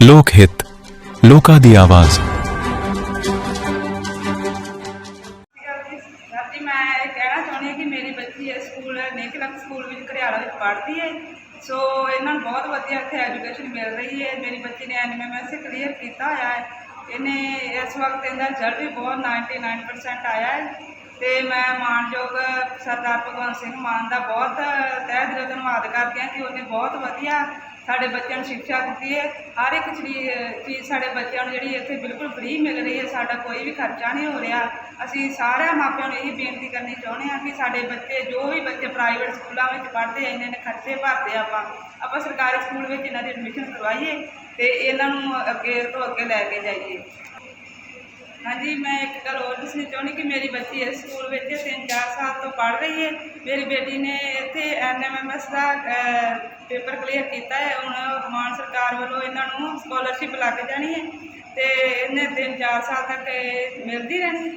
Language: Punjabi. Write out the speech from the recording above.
ਲੋਕ ਹਿੱਤ ਲੋਕਾਂ ਦੀ ਆਵਾਜ਼ ਸਰ ਜੀ ਮੈਂ ਇਹ ਕਹਿਣਾ ਚਾਹੁੰਦੀ ਹਾਂ ਕਿ ਮੇਰੀ ਬੱਚੀ ਇਸ ਸਕੂਲ ਨੇਕਲਕ ਸਕੂਲ ਵਿੱਚ ਘਰਿਆਲਾ ਵਿੱਚ ਪੜ੍ਹਦੀ ਹੈ ਸੋ ਇਹਨਾਂ ਨੂੰ ਬਹੁਤ ਵਧੀਆ ਇੱਥੇ ਐਜੂਕੇਸ਼ਨ ਮਿਲ ਰਹੀ ਹੈ ਮੇਰੀ ਬੱਚੀ ਨੇ ਐਨਐਮਐਸ ਕਲੀਅਰ ਕੀਤਾ ਹੋਇਆ ਹੈ ਇਹਨੇ ਇਸ ਵਕਤ ਇਹਦਾ ਰਿਜ਼ਲਟ ਵੀ ਬਹੁਤ 99% ਆਇਆ ਹੈ ਤੇ ਮੈਂ ਮਾਨਯੋਗ ਸਰਦਾਰ ਭਗਵੰਤ ਸਿੰਘ ਮਾਨ ਦਾ ਬਹੁਤ ਤਹਿ ਦਿਲੋਂ ਧੰਨਵਾਦ ਕਰਦੀ ਹਾਂ ਕਿ ਉਹਨੇ ਬਹੁਤ ਵਧੀਆ ਸਾਡੇ ਬੱਚਿਆਂ ਨੂੰ ਸਿੱਖਿਆ ਦਿੱਤੀ ਹੈ। ਹਰ ਇੱਕ ਚੀਜ਼ ਚੀਜ਼ ਸਾਡੇ ਬੱਚਿਆਂ ਨੂੰ ਜਿਹੜੀ ਇੱਥੇ ਬਿਲਕੁਲ ਫ੍ਰੀ ਮਿਲ ਰਹੀ ਹੈ। ਸਾਡਾ ਕੋਈ ਵੀ ਖਰਚਾ ਨਹੀਂ ਹੋ ਰਿਹਾ। ਅਸੀਂ ਸਾਰਿਆਂ ਮਾਪਿਆਂ ਨੂੰ ਇਹੀ ਬੇਨਤੀ ਕਰਨੀ ਚਾਹੁੰਦੇ ਹਾਂ ਕਿ ਸਾਡੇ ਬੱਚੇ, ਜੋ ਵੀ ਬੱਚੇ ਪ੍ਰਾਈਵੇਟ ਸਕੂਲਾਂ ਵਿੱਚ ਪੜ੍ਹਦੇ ਆ, ਇਹਨਾਂ ਨੇ ਖਰਚੇ ਭਰਦੇ ਆਪਾਂ। ਆਪਾਂ ਸਰਕਾਰੀ ਸਕੂਲ ਵਿੱਚ ਇਹਨਾਂ ਦੀ ਐਡਮਿਸ਼ਨ ਕਰਵਾਈਏ ਤੇ ਇਹਨਾਂ ਨੂੰ ਅੱਗੇ ਤੋਂ ਅੱਗੇ ਲੈ ਕੇ ਜਾਈਏ। ਹਾਂਜੀ, ਮੈਂ ਇੱਕ ਗੱਲ ਹੋਰ ਦੱਸਣੀ ਚਾਹੁੰਦੀ ਕਿ ਮੇਰੀ ਬੱਚੀ ਇਸ ਸਕੂਲ ਵਿੱਚ 3-4 ਸਾਲ ਤੋਂ ਪੜ੍ਹ ਰਹੀ ਹੈ। ਮੇਰੀ ਬੇਟੀ ਨੇ ਇੱਥੇ ਐਨਐਮਐਮਐਸ ਦਾ ਪੇਪਰ ਕਲੀਅਰ ਕੀਤਾ ਹੈ। ਹੁਣ ਮਾਨ ਸਰਕਾਰ ਵੱਲੋਂ ਇਹਨਾਂ ਨੂੰ ਸਕਾਲਰਸ਼ਿਪ ਲੱਗ ਜਾਣੀ ਹੈ ਤੇ ਇਹਨੇ 3-4 ਸਾਲ ਤੱਕ ਮਿਲਦੀ ਰਹਿਣੀ